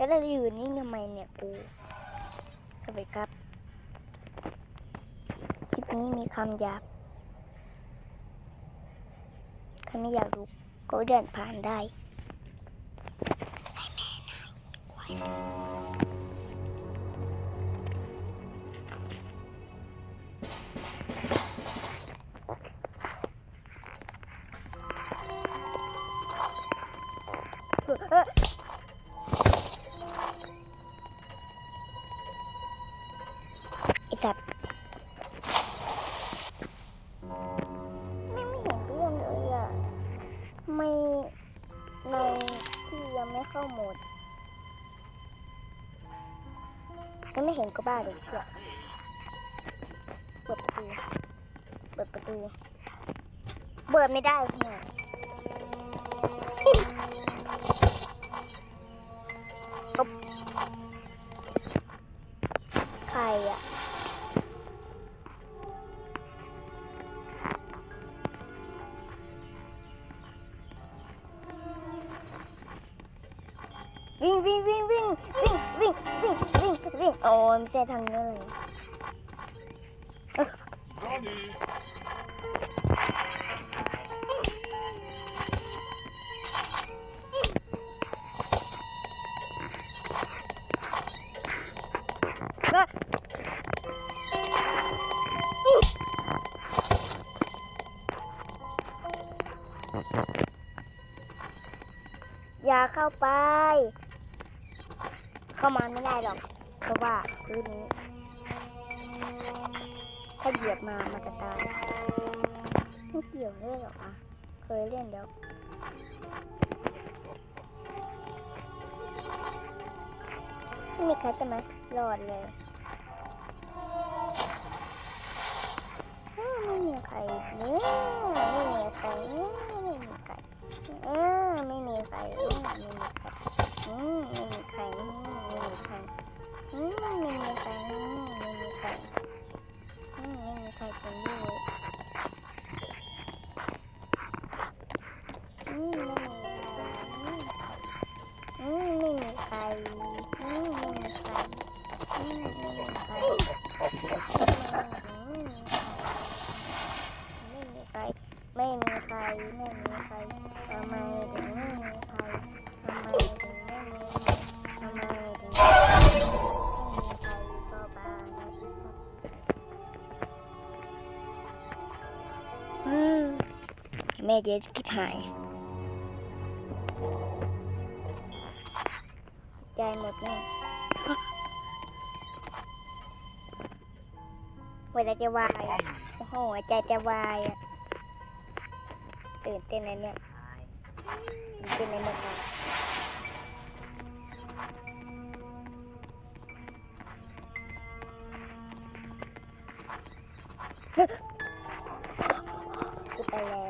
แล้วเราอยู่นิ่งทำไมเนี่ยกูสวัสดีครับ คลิปนี้มีคำหยาบใครไม่อยากรู้ก็เดินผ่านได้เสัตว์ไม่ไม่เห็นเพื่อนเลยอะ ไม่ในที่ยังไม่เข้าโหมดแล้วไม่เห็นก็บ้าเลยเพื่อนเปิดประตู เปิดประตู เปิดไม่ได้เนี่ยใครอะ วิ่งวิ่งวิ่งวิ่งวิ่งวิ่งวิ่งวิ่งวิ่งโอ้ยไม่ใช่ทางนั้นเลย Nani? อะอย่าเข้าไป เข้ามาไม่ได้หรอก เพราะว่าพื้นนี้ ถ้าเหยียบมามันจะตายไม่เกี่ยวเลยหรอกอะเคยเล่นแล้วไม่มีใครจะมารอดเลยไม่มีใครเนี่ยไม่มีใครเนี่ยไม่มีใครเออไม่มีใครไม่มีใครอืมไม่มีใคร ไม่มีใครเนี่ยไม่มีใครอืมไม่มีใครเป็นด้วยอืมไม่มีใครอืมไม่มีใครอืมไม่มีใครอืมไม่มีใคร แม่เจ๊ที่หายใจหมดแน่เวลาจะวาย โอ้โหใจจะวายอะตื่นเต้นนะเนี่ยตื่นเต้นในเมืองไทยไปแล้ว